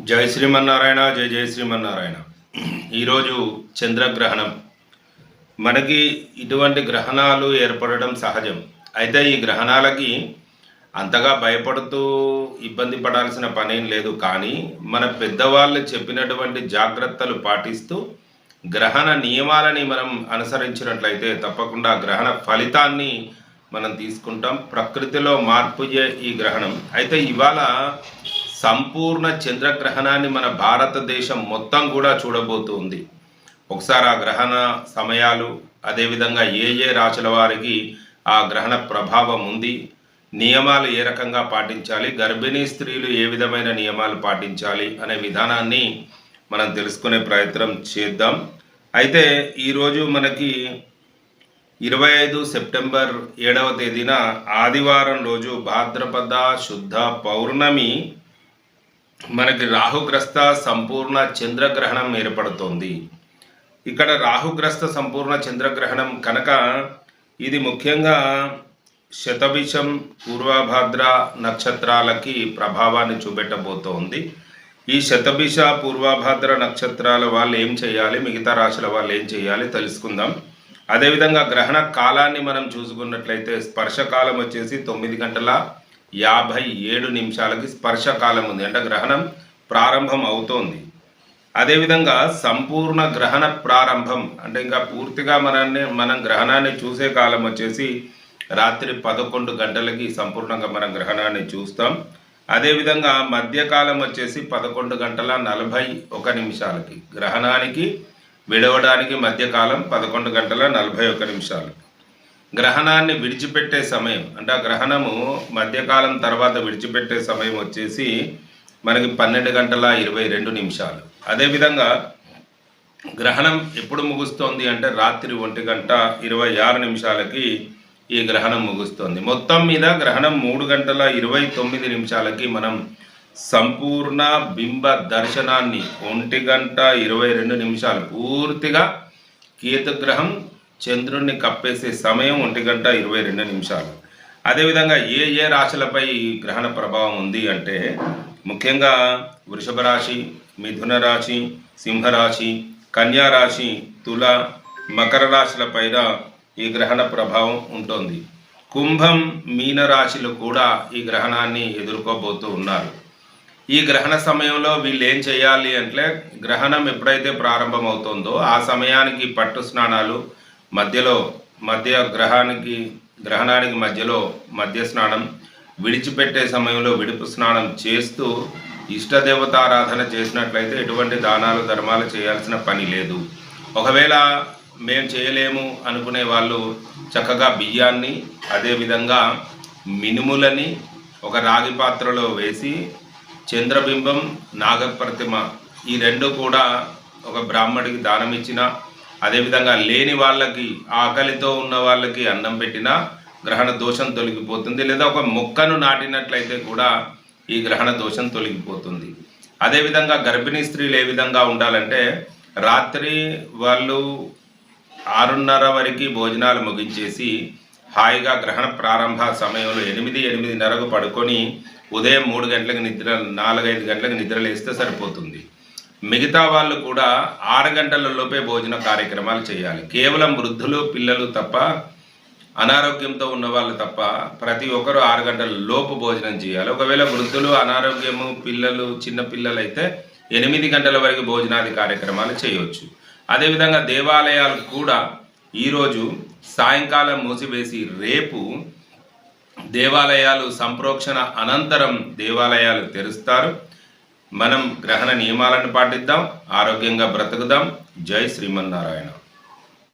జై శ్రీమన్నారాయణ జై జై శ్రీమన్నారాయణ. ఈరోజు చంద్రగ్రహణం. మనకి ఇటువంటి గ్రహణాలు ఏర్పడడం సహజం. అయితే ఈ గ్రహణాలకి అంతగా భయపడుతూ ఇబ్బంది పడాల్సిన పనేం లేదు. కానీ మన పెద్దవాళ్ళు చెప్పినటువంటి జాగ్రత్తలు పాటిస్తూ గ్రహణ నియమాలని మనం అనుసరించినట్లయితే తప్పకుండా గ్రహణ ఫలితాన్ని మనం తీసుకుంటాం. ప్రకృతిలో మార్పు ఈ గ్రహణం. అయితే ఇవాళ సంపూర్ణ చంద్రగ్రహణాన్ని మన భారతదేశం మొత్తం కూడా చూడబోతుంది. ఒకసారి ఆ గ్రహణ సమయాలు అదేవిధంగా ఏ ఏ రాశుల వారికి ఆ గ్రహణ ప్రభావం ఉంది నియమాలు ఏ రకంగా పాటించాలి గర్భిణీ స్త్రీలు ఏ విధమైన నియమాలు పాటించాలి అనే విధానాన్ని మనం తెలుసుకునే ప్రయత్నం చేద్దాం. అయితే ఈరోజు మనకి ఇరవై ఐదు సెప్టెంబర్ ఏడవ తేదీన ఆదివారం రోజు భాద్రపద శుద్ధ పౌర్ణమి మనకి రాహుగ్రస్త సంపూర్ణ చంద్రగ్రహణం ఏర్పడుతోంది. ఇక్కడ రాహుగ్రస్త సంపూర్ణ చంద్రగ్రహణం కనుక ఇది ముఖ్యంగా శతభిషం పూర్వభాద్ర నక్షత్రాలకి ప్రభావాన్ని చూపెట్టబోతోంది. ఈ శతభిష పూర్వభాద్ర నక్షత్రాల వాళ్ళు ఏం చేయాలి? మిగతా రాశుల వాళ్ళు ఏం చేయాలి? తెలుసుకుందాం. అదేవిధంగా గ్రహణ కాలాన్ని మనం చూసుకున్నట్లయితే స్పర్శకాలం వచ్చేసి తొమ్మిది గంటల యాభై ఏడు నిమిషాలకి స్పర్శకాలం ఉంది. అంటే గ్రహణం ప్రారంభం అవుతోంది. అదేవిధంగా సంపూర్ణ గ్రహణ ప్రారంభం అంటే ఇంకా పూర్తిగా మనల్ని మనం గ్రహణాన్ని చూసే కాలం వచ్చేసి రాత్రి పదకొండు గంటలకి సంపూర్ణంగా మనం గ్రహణాన్ని చూస్తాం. అదేవిధంగా మధ్యకాలం వచ్చేసి పదకొండు గంటల నలభై ఒక నిమిషాలకి గ్రహణానికి విడవడానికి మధ్యకాలం పదకొండు గంటల నలభై ఒక నిమిషాలు. గ్రహణాన్ని విడిచిపెట్టే సమయం అంటే ఆ గ్రహణము మధ్యకాలం తర్వాత విడిచిపెట్టే సమయం వచ్చేసి మనకి పన్నెండు గంటల ఇరవై రెండు నిమిషాలు. అదేవిధంగా గ్రహణం ఎప్పుడు ముగుస్తోంది అంటే రాత్రి ఒంటి గంట ఇరవై ఆరు నిమిషాలకి ఈ గ్రహణం ముగుస్తోంది. మొత్తం మీద గ్రహణం మూడు గంటల ఇరవై తొమ్మిది నిమిషాలకి మనం సంపూర్ణ బింబ దర్శనాన్ని ఒంటి గంట ఇరవై రెండు నిమిషాలు పూర్తిగా కేతుగ్రహం చంద్రుణ్ణి కప్పేసే సమయం ఒంటి గంట ఇరవై రెండు నిమిషాలు. అదేవిధంగా ఏ ఏ రాశులపై ఈ గ్రహణ ప్రభావం ఉంది అంటే ముఖ్యంగా వృషభ రాశి మిథున రాశి సింహరాశి కన్యా రాశి తుల మకర రాశులపైన ఈ గ్రహణ ప్రభావం ఉంటుంది. కుంభం మీన రాశిలు కూడా ఈ గ్రహణాన్ని ఎదుర్కోబోతూ ఉన్నారు. ఈ గ్రహణ సమయంలో వీళ్ళు ఏం చేయాలి అంటే గ్రహణం ఎప్పుడైతే ప్రారంభమవుతుందో ఆ సమయానికి పట్టు స్నానాలు మధ్యలో మధ్య గ్రహానికి గ్రహణానికి మధ్యలో మధ్య స్నానం విడిచిపెట్టే సమయంలో విడుపు స్నానం చేస్తూ ఇష్టదేవతారాధన చేసినట్లయితే ఎటువంటి దానాలు ధర్మాలు చేయాల్సిన పని లేదు. ఒకవేళ మేము చేయలేము అనుకునే వాళ్ళు చక్కగా బియ్యాన్ని అదేవిధంగా మినుములని ఒక రాగి పాత్రలో వేసి చంద్రబింబం నాగప్రతిమ ఈ రెండు కూడా ఒక బ్రాహ్మడికి దానం ఇచ్చిన అదేవిధంగా లేని వాళ్ళకి ఆకలితో ఉన్న వాళ్ళకి అన్నం పెట్టినా గ్రహణ దోషం తొలగిపోతుంది లేదా ఒక మొక్కను నాటినట్లయితే కూడా ఈ గ్రహణ దోషం తొలగిపోతుంది. అదేవిధంగా గర్భిణీ స్త్రీలు ఏ విధంగా ఉండాలంటే రాత్రి వాళ్ళు ఆరున్నర వరకు భోజనాలు ముగించేసి హాయిగా గ్రహణ ప్రారంభ సమయంలో ఎనిమిది ఎనిమిదిన్నరకు పడుకొని ఉదయం మూడు గంటలకు నిద్ర నాలుగైదు గంటలకు నిద్ర లేస్తే సరిపోతుంది. మిగతా వాళ్ళు కూడా ఆరు గంటల లోపే భోజన కార్యక్రమాలు చేయాలి. కేవలం వృద్ధులు పిల్లలు తప్ప అనారోగ్యంతో ఉన్న వాళ్ళు తప్ప ప్రతి ఒక్కరూ ఆరు గంటల లోపు భోజనం చేయాలి. ఒకవేళ వృద్ధులు అనారోగ్యము పిల్లలు చిన్న పిల్లలు అయితే ఎనిమిది గంటల వరకు భోజనాది కార్యక్రమాలు చేయవచ్చు అదేవిధంగా దేవాలయాలు కూడా ఈరోజు సాయంకాలం మూసివేసి రేపు దేవాలయాలు సంప్రోక్షణ అనంతరం దేవాలయాలు తెరుస్తారు. మనం గ్రహణ నియమాలను పాటిద్దాం ఆరోగ్యంగా బ్రతుకుదాం. జై శ్రీమన్నారాయణ.